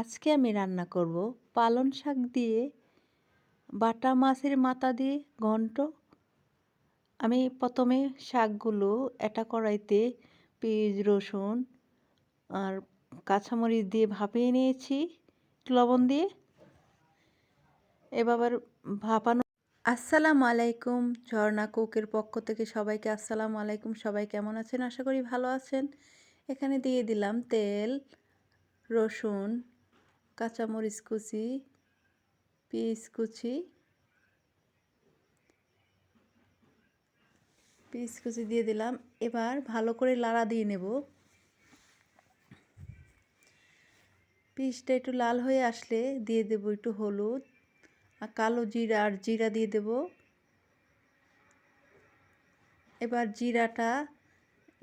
আজকে আমি রান্না করব পালং শাক দিয়ে বাটা মাছের মাথা দিয়ে ঘন্ট। আমি প্রথমে শাকগুলো এটা কড়াইতে পেঁয়াজ, রসুন আর কাঁচামরিচ দিয়ে ভাপিয়ে নিয়েছি লবণ দিয়ে। এবার ভাপানো। আসসালামু আলাইকুম, ঝর্ণা কুকের পক্ষ থেকে সবাইকে আসসালামু আলাইকুম। সবাই কেমন আছেন? আশা করি ভালো আছেন। এখানে দিয়ে দিলাম তেল, রসুন কাঁচামরিচ কুচি পিস কুচি পিস কুচি দিয়ে দিলাম। এবার ভালো করে লাড়া দিয়ে নেব। পিসটা একটু লাল হয়ে আসলে দিয়ে দেব একটু হলুদ আর কালো জিরা আর জিরা দিয়ে দেব। এবার জিরাটা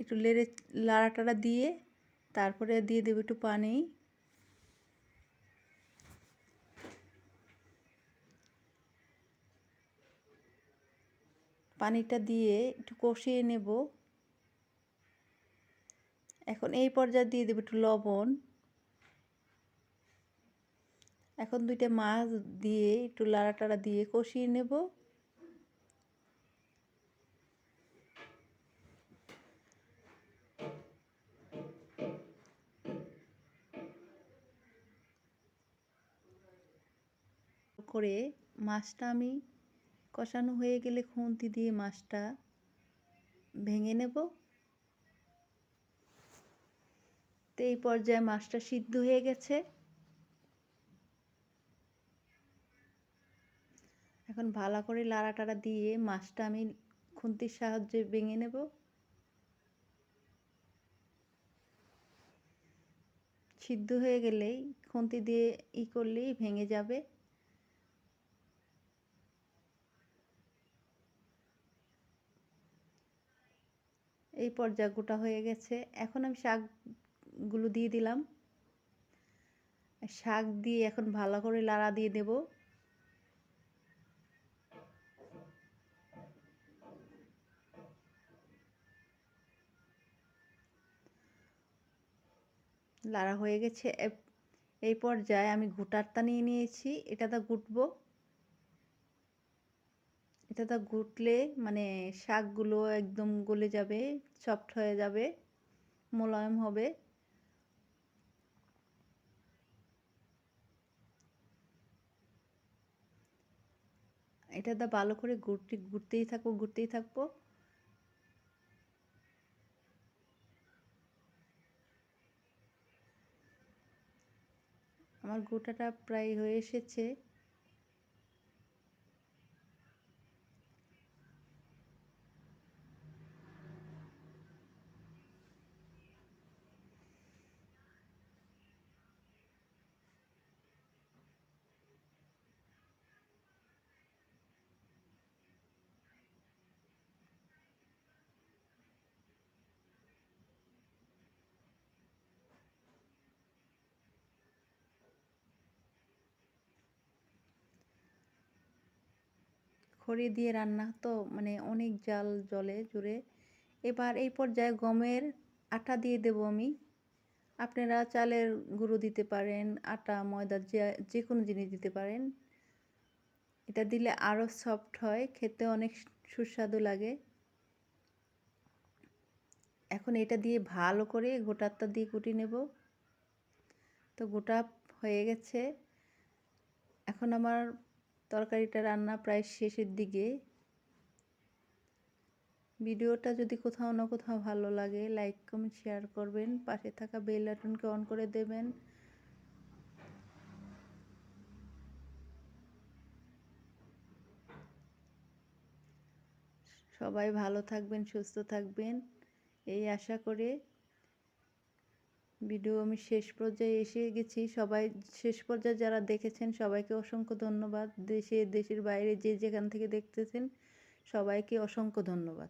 একটু লেড়ে, লাড়াটাড়া দিয়ে তারপরে দিয়ে দেবো একটু পানি। পানিটা দিয়ে একটু কষিয়ে নেব। এখন এই পর্যায়ে দিয়ে দেবো একটু লবণ। এখন দুইটা মাছ দিয়ে একটু লাড়াটাড়া দিয়ে কষিয়ে নেব। করে মাছটা আমি কষানো হয়ে গেলে খুন্তি দিয়ে মাছটা ভেঙে নেব। তো এই পর্যায়ে মাছটা সিদ্ধ হয়ে গেছে। এখন ভালো করে লাড়া টাড়া দিয়ে মাছটা আমি খুন্তির সাহায্যে ভেঙে নেব। সিদ্ধ হয়ে গেলেই খুন্তি দিয়ে ই করলেই ভেঙে যাবে। এই পর্যায়ে গোটা হয়ে গেছে। এখন আমি শাকগুলো দিয়ে দিলাম। শাক দিয়ে এখন ভালো করে লাড়া দিয়ে দেব। লাড়া হয়ে গেছে। এই পর্যায়ে আমি ঘুটারটা নিয়ে নিয়েছি। এটাতে গুটবো। এটাতে গুটলে মানে শাকগুলো একদম গলে যাবে সফট হয়ে যাবে, মোলায়েম হবে। এটাতে ভালো করে ঘুরতে, ঘুরতেই থাকব ঘুরতেই থাকব। আমার গোটাটা প্রায় হয়ে এসেছে। খড়ি দিয়ে রান্না তো মানে অনেক জাল জলে জুড়ে। এবার এই পর্যায়ে গমের আটা দিয়ে দেব আমি। আপনারা চালের গুঁড়ো দিতে পারেন, আটা, ময়দা, যে যে কোনো জিনিস দিতে পারেন। এটা দিলে আরও সফট হয়, খেতে অনেক সুস্বাদু লাগে। এখন এটা দিয়ে ভালো করে গোটাটা দিয়ে কুটি নেব। তো গোটা হয়ে গেছে। এখন আমার তরকারিটা রান্না প্রায় শেষের দিকে। ভিডিওটা যদি কোথাও না কোথাও ভালো লাগে লাইক কমেন্ট শেয়ার করবেন। পাশে থাকা বেল বাটনকে অন করে দেবেন। সবাই ভালো থাকবেন, সুস্থ থাকবেন। এই আশা করে ভিডিও আমি শেষ পর্যায়ে এসে গেছি। সবাই শেষ পর্যায়ে যারা দেখেছেন, সবাইকে অসংখ্য ধন্যবাদ। দেশে, দেশের বাইরে যে যেখান থেকে দেখতেছেন, সবাইকে অসংখ্য ধন্যবাদ।